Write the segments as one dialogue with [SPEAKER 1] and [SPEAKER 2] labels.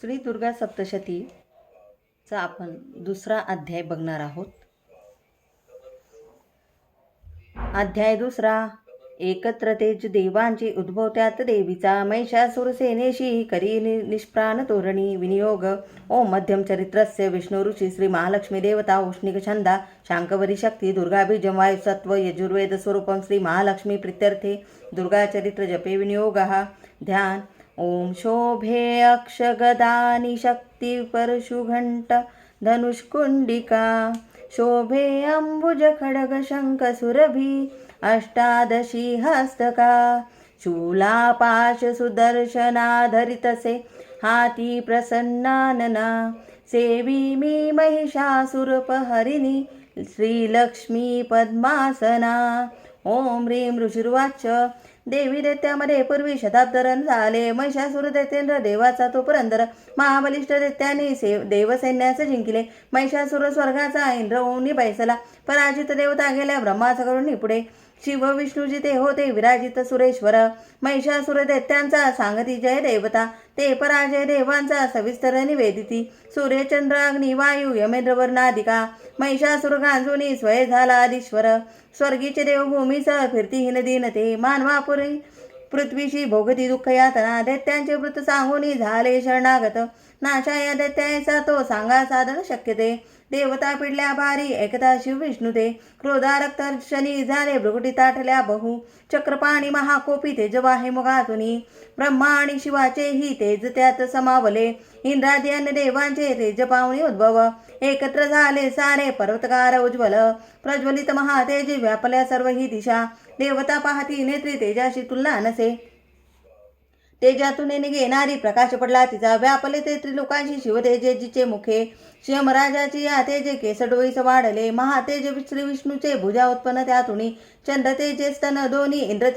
[SPEAKER 1] श्री दुर्गा सप्तशतीचा आपण दुसरा अध्याय बघणार आहोत. अध्याय दुसरा एकत्र तेज देवांची उद्भवत्यात देवीचा महिषासुर सेनेशी करी निष्प्राण तोरणी विनियोग. ओ मध्यम चरित्रस्य विष्णु ऋषी श्री महालक्ष्मी देवता उष्णिक छंदा शांकवरी शक्ती दुर्गाभिजमवायुसत्व वायुसत्व यजुर्वेद स्वरूपं श्री महालक्ष्मी प्रित्यर्थे दुर्गाचरित्र जपे विनियोग. ध्यान ओम शोभे अक्षगदानि शक्ती धनुष्कुंडिका शोभे अंबुज खडग शंख सुरभी अष्टादशी हस्तका शूलापाश सुदर्शनाधरितसे हाती प्रसन्नानना सेवी मी महिषासुरपहरिणी श्रीलक्ष्मी पद्मासना। ओम ह्रीं ऋषिर्वाच देवी दैत्यामध्ये पूर्वी शताब्दरण झाले. महिषासुर दैत्येंद्र देवाचा तो पुरंदर. महाबलिष्ठ दैत्याने से देवसैन्यास जिंकले. महिषासुर स्वर्गाचा इंद्र ओनी बैसला पराजित देवता गेल्या ब्रह्माचा करून पुढे शिव विष्णूजी ते होते विराजित सुरेश्वर. महिषासुर दैत्यांचा सांगती जय देवता. ते पराजय देवांचा सविस्तर निवेदिती. सूर्यचंद्र अग्नी वायू यमेंद्र वर्णाधिका महिषासुर गांजूनी स्वय झाला आदिश्वर स्वर्गीचे देव भूमीसह दिन. ते मानवापुरी पृथ्वीशी भोगती दुःख यातना दैत्यांचे वृत्त सांगूनी झाले शरणागत. नाशा त्याचा तो सांगा साधन शक्यते. देवता पिडल्या भारी एकता शिव विष्णू दे क्रोधारक्त शनी झाले भृगुटी ताटल्या बहु. चक्रपाणी महाकोपी तेज वाहे मुगातुनी ब्रह्मा आणि शिवाचेही तेज त्यात समावले. इंद्रादी अन्य देवांचे तेज पाहुणे उद्भव. एकत्र झाले सारे पर्वतकार उज्ज्वल. प्रज्वलित महातेज व्यापल्या सर्व ही दिशा. देवता पाहती नेत्री तेजाशी तुलना नसे. तेजातून निघेणारी प्रकाश पडला. तिचा व्यापले ते त्रिलोकांशी शिवतेजेजीचे मुखे शिवमराजाची या तेजे केसडोईस वाढले. महातेज श्री विष्णूचे भुजा उत्पन्न त्यातुनी. चंद्र तेजे स्तन दोन्ही इंद्र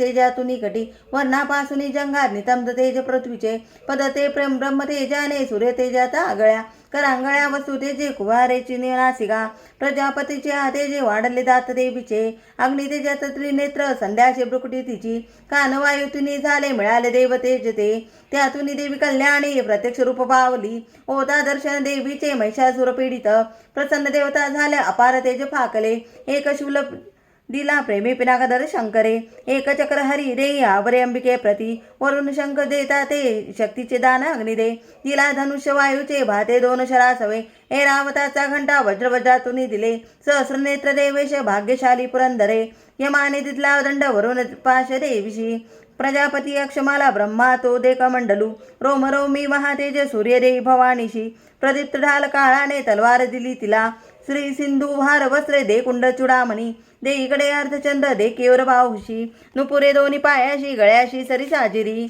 [SPEAKER 1] कटी. वर्णापासून जंगात नितंब तेज पृथ्वीचे. पद ते प्रेम ब्रह्मतेजाने सूर्यतेजाता सूर्य तेजाचा आगळ्या करांगळ्या वसुतेजे तेजे कुवारेची नासिका प्रजापतीचे आतेजे वाढले दात देवीचे. अग्नितेजात त्रिनेत्र संध्याचे ब्रुकटी तिची. कानवायुतीने झाले मिळाले देवतेज ते. त्यातून देवी कल्याणी प्रत्यक्ष रूप पावली. ओता दर्शन देवीचे महिषा महिषासुर पीडित प्रसन्न देवता झाल्या अपार तेज फाकले. एक शूल दिला प्रेमी पिनाकदर शंकरे. एक चक्र हरी रे आवरे अंबिके प्रती. वरुण शंकर देता ते शक्तीचे दान अग्निदे दिला धनुष्य वायूचे भाते दोन शरासवे. हे रावताचा घंटा वज्रवज्रातून दिले. सहस्रनेत्र देवेश भाग्यशाली पुरंदरे. यमाने तिथला दंड वरुण पाश देविशी. प्रजापती अक्षमाला ब्रह्मा तो देकमंडलू रोम रोमी महातेज सूर्यदेवी भवानीशी. प्रदीप्त ढाल काळाने तलवार दिली तिला. श्री सिंधू भार वस्त्रे दे कुंड चुडामणी. दे इकडे अर्धचंद्र दे केवर बाहुशी. नुपुरे दोन्ही पायाशी गळ्याशी सरी साजिरी.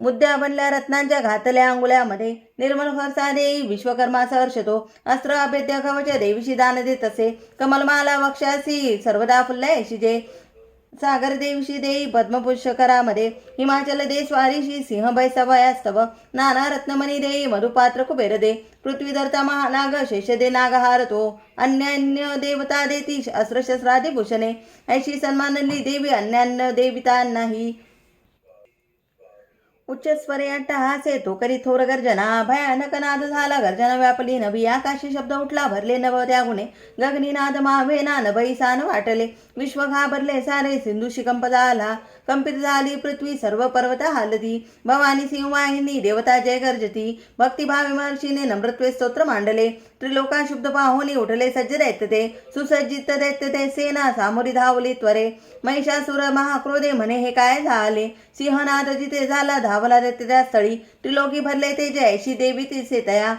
[SPEAKER 1] मुद्द्या बनल्या रत्नांच्या घातल्या अंगुल्यामध्ये. निर्मल फरसा देई विश्वकर्मा सहर्षतो. अस्त्र अभेद्य कवच देवीशी दान देत असे कमलमाला वक्षासी सर्वदा फुलले जे. सागर देवशी देई पद्मपुष्करामध्ये हिमाचल दे स्वारीशी सिंह सभयास्तव नाना रत्नमणी देई मधुपात्र कुबेर दे पृथ्वीधरता महानाग शेष दे नागहारतो. अन्यान्य देवता देती अस्त्रशस्त्रादी भूषणे. ऐशी सन्मानली देवी अन्यान्य देविता नाही. उच्च स्वरे अट्टहासे येतो करी थोर गर्जना। भयानक नाद झाला गर्जना व्यापली नभी आकाशी शब्द उठला भरले नव त्या गुणे। गगनी नाद मावे नान बैसान सान वाटले। विश्व घाबरले सारे सिंधू शिकंप झाला कंपित झाली पृथ्वी सर्व पर्वत हालती. भवानी सिंहवाहिनी देवता जय गर्जती. भक्तिभाव महर्षीने नम्रत्वे स्तोत्र मांडले त्रिलोका शुद्ध पाहुनी उठले सज्ज दैत्यते सुसज्जित दैत्यते सेना सामोरी धावली त्वरे. महिषासुर महाक्रोधे म्हणे हे काय झाले? सिंहनाथ जिथे झाला धावला दैत्य त्या स्थळी. त्रिलोकी भरले ते जयशी देवी तिसे तया.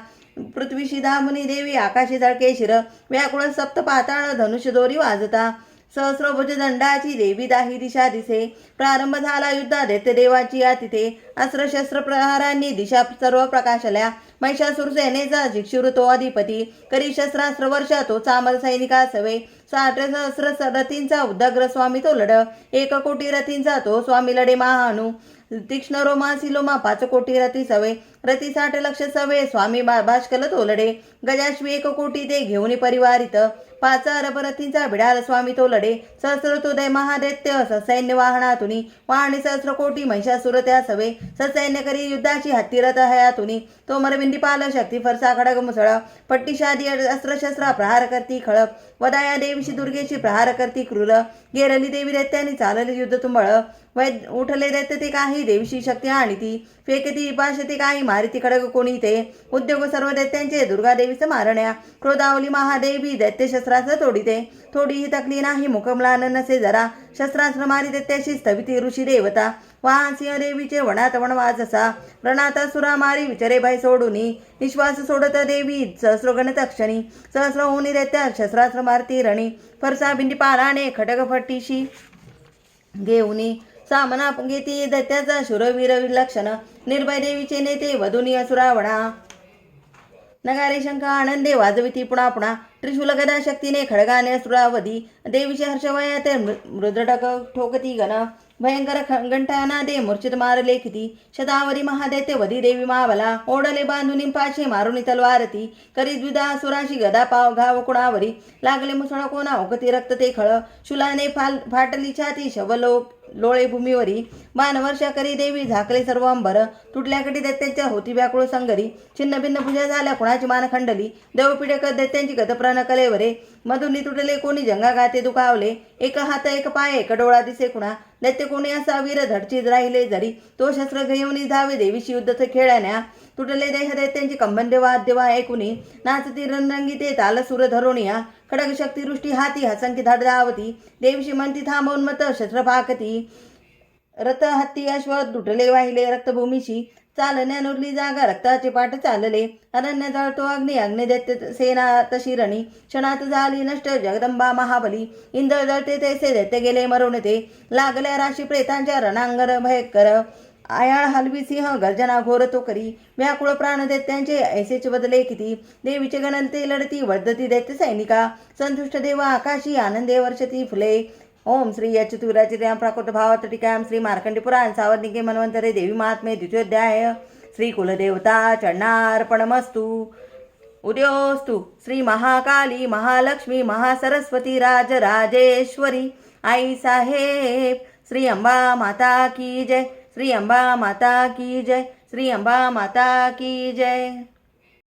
[SPEAKER 1] पृथ्वीशी दामुनी देवी आकाशी जळके शिर. व्याकुळ सप्त पाताळ धनुष्य दोरी वाजता. सहस्रभुज दंडाची देवी दाही दिशा दिसे. प्रारंभ झाला युद्धा दैत्य देवाची या तिथे अस्त्रशस्त्र प्रहारांनी दिशा सर्व प्रकाशल्या. महिषासुर सेनेचा जिक्षुर तो अधिपती. करी शस्त्रास्त्र वर्षा तो चामल सैनिका सवे. साठ सहस्र रथींचा उद्दग्र स्वामी तो लढ. एक कोटी रथींचा तो स्वामी लढे महानू तीक्ष्ण रोमासी लोमा पाच कोटी रती सवे. रती साठ लक्ष सवे स्वामी बा तोलडे गजाश्वी एक कोटी ते घेऊन परिवारित. पाच अरबरथींचा बिडाल स्वामी तो लढे. सहस्रतोदय महादैत्य ससैन्य वाहनातून. वाहणी सहस्र कोटी महिषासुर त्या सवे. ससैन्य करी युद्धाची हत्तीरथ हयातून. तो मरविंदी पाल शक्ती फरसा खडग मुसळ. पट्टीशादी अस्त्रशस्त्र प्रहार करती खळप वदाया देवीशी दुर्गेशी प्रहार करती क्रूर. गेरली देवी दैत्यांनी चालली युद्ध तुंबळ वैद उठले दैत्य ते काही देवीशी शक्ती आणि ती फेकती पाश ते काही मारिती खडग कोणी ते. उद्योग सर्व दैत्यांचे दुर्गा देवीचं मारण्या. क्रोधावली महादेवी दैत्य शस्त्रास्त्र तोडीते. थोडी ही तकली नाही मुकमलान नसे जरा. शस्त्रास्त्र मारी दैत्याशी स्थविती ऋषी देवता. वाहन सिंह देवीचे वनात वनवास असा रणात सुरा मारी विचारे भाई सोडूनी. निश्वास सोडत देवी सहस्र तक्षणी. सहस्र होऊनी दैत्या शस्त्रास्त्र मारती रणी. फरसा बिंडी पाराने खटक फट्टीशी घेऊनी. सामना घेती दैत्याचा शूरवीर विलक्षण. निर्भय देवीचे नेते वधुनी असुरावणा. नगारे शंख आनंदे वाजविती पुणा पुणा त्रिशूल गदा शक्तीने खडगाने असुरावधी. देवीचे हर्षवयात मृदडक ठोकती गण भयंकर ख- दे मूर्छित मारले किती शतावरी महादैत्य वधी देवी मावला. ओढले बांधून पाशे मारुनी तलवारती. करी द्विदा सुराशी गदा पाव घाव कुणावरी. लागले मुसळ कोणा उगती रक्त ते खळ. शुलाने फाल फाटली छाती शवलोक लोळे भूमीवरी बाणवर्षा करी देवी झाकले सर्व अंबर. तुटल्याकडे दैत्यांच्या होती व्याकुळ संगरी. छिन्न भिन्न पूजा झाल्या कुणाची मान खंडली? देवपिडक दैत्यांची गतप्राण कलेवरे. मधुनी तुटले कोणी जंगा गाते दुखावले? एक हात एक पाय एक डोळा दिसे कुणा? दैत्य कोणी असा वीर धडचीत राहिले जरी. तो शस्त्र घेऊन धावे देवीशी युद्ध खेळण्या. तुटले देह दैत्यांची कंबंदे वाद्य ऐकुनी नाचती रणरंगी ते ताल सुर धरोणिया खडग शक्ती वृष्टी हाती हसंकी धाड धावती देवशी म्हणती थांबवून मत शस्त्र पाकती. रथ हत्ती अश्व तुटले वाहिले रक्तभूमीशी चालण्या नुरली जागा रक्ताचे पाठ चालले अरण्य जळतो अग्नी अग्निदैत्य सेना तशी रणी क्षणात झाली नष्ट जगदंबा महाबली इंद्र जळते तैसे दैत्य गेले मरून ते लागल्या राशी प्रेतांच्या रणांगर भयकर आयाळ हलवी सिंह गर्जना घोर तो करी व्याकुळ प्राण दैत्यांचे ऐसेच बदले किती. देवीचे गणनते लढती वर्धती दैत्य सैनिका. संतुष्ट देवा आकाशी आनंदे वर्षती फुले. ओम श्री यचतुराचिर्यां प्राकृत भावात टिकाम श्री मार्कंडी पुराण सावधनिके मनवंतरे देवी महात्मे द्वितीयोध्याय. श्री कुलदेवता चरणार्पणमस्तु. उद्योस्तु श्री महाकाली महालक्ष्मी महासरस्वती राजराजेश्वरी. आई साहेब श्री अंबा माता की जय. श्री अंबा माता की जय श्री अंबा माता की जय